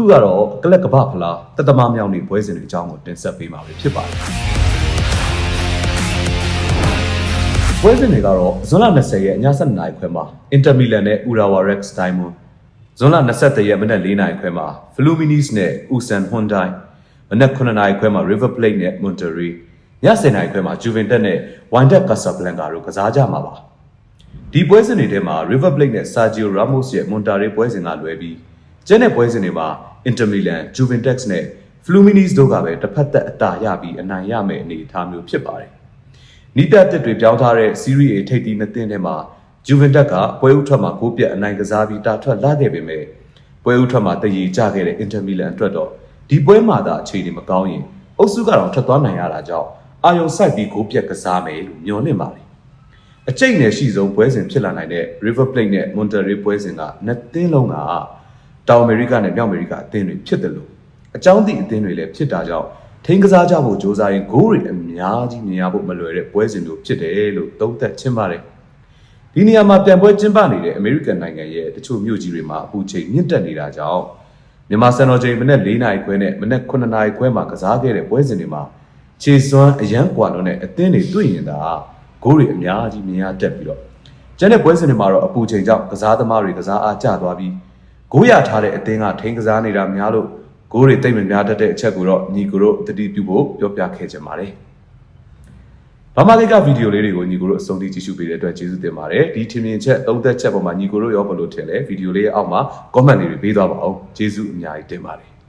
အခုကတော့ကလက်ကပဖလားတသမမြောင်နေပွဲစဉ်တွေအကြောင်းကိုတင်ဆက်ပေးမှာဖြစ်ပါတယ်ပွဲစဉ်တွေကတော့ဇွန်လ20ရက်ည7:00နာရီခွဲမှာအင်တာမီလန်နဲ့ဥရာဝါရက်စ်ဒိုင်မွန်ဇွန်လ23ရက်မနက်4:00နာရီခွဲမှာဖလူမီနီစ်နဲ့ဥဆန်ဟွန်ဒိုင်မနက်9:00နာရီခွဲမှာ River Plate နဲ့ Monterrey ည10:00နာရီခွဲမှာ Juventus နဲ့ Wydad Casablanca တို့ကစားကြမှာပါဒီပွဲစဉ်တွေထဲမှာ River Plate နဲ့ Sergio Ramos ရဲ့ Monterrey ပွဲစဉ်ကလွဲပြီးကျန်တဲ့ပွဲစဉ်တွေမှာ Inter Milan, Juventus နဲ့ Fluminense တို့ကပဲတစ်ဖက်သက်အတာရပြီးအနိုင်ရမယ့်အနေအထားမျိုးဖြစ်ပါတယ်။နီးပြတ်တစ်တွေပြောင်းထားတဲ့ Serie A ထိပ်သီးနှစ်သင်းထဲမှာ Juventus ကပွဲဥထွက်မှာကိုးပြတ်အနိုင်ကစားပြီးတာထွက်လာခဲ့ပေမဲ့ပွဲဥထွက်မှာတည်ရကြခဲ့တဲ့ Inter Milan အတွက်တော့ဒီပွဲမှာသာအခြေအနေမကောင်းရင်အုပ်စုကတော့ထွက်သွားနိုင်ရတာကြောင့်အာယုံစိုက်ပြီးကိုးပြတ်ကစားမယ်လို့မျှော်လင့်ပါတယ်။အကျိတ်နယ်ရှိဆုံးပွဲစဉ်ဖြစ်လာနိုင်တဲ့ River Plate နဲ့ Monterrey ပွဲစဉ်ကနှစ်သင်းလုံးက တောင်အမေရိကနဲ့မြောက်အမေရိကအသင်းတွေဖြစ်တယ်လို့အကြောင်းသည့်အသင်းတွေလည်းဖြစ်တာကြောင့်ထိန်းကစားကြဖို့စ조사ရင်ဂိုးတွေအများကြီးမြင်ရဖို့မလွယ်တဲ့ပွဲစဉ်တို့ဖြစ်တယ်လို့သုံးသပ်ချင်းပါတယ်ဒီနေရာမှာပြန်ပွဲကျင်းပနေတဲ့အမေရိကန်နိုင်ငံရဲ့တချို့မြို့ကြီးတွေမှာအပူချိန်မြင့်တက်နေတာကြောင့်မြန်မာစံတော်ချိန်မနေ့၄နာရီခွဲနဲ့မနေ့9နာရီခွဲမှာကစားခဲ့တဲ့ပွဲစဉ်တွေမှာခြေစွမ်းအရန်ကွာလွန်တဲ့အသင်းတွေတွေ့ရင်သာဂိုးတွေအများကြီးမြင်ရတတ်ပြီးတော့ကျန်တဲ့ပွဲစဉ်တွေမှာတော့အပူချိန်ကြောင့်ကစားသမားတွေကစားအားကျသွားပြီး ဂိုးရထားတဲ့အသင်းကထိန်းကစားနေတာများလို့ဂိုးတွေတိတ်မများတတ်တဲ့အချက်ကိုတော့ညီကိုတို့တတိပြုဖို့ပြောပြခဲ့ကြပါတယ်။ဘာမလေးကဗီဒီယိုလေးတွေကိုညီကိုတို့အဆုံးထိကြည့်ရှုပေးတဲ့အတွက်ကျေးဇူးတင်ပါတယ်။ဒီထင်မြင်ချက်သုံးသက်ချက်ပေါ်မှာညီကိုတို့ရောဘယ်လိုထင်လဲဗီဒီယိုလေးရဲ့အောက်မှာ comment လေးတွေပေးသွားပါအောင်။ကျေးဇူးအများကြီးတင်ပါတယ်။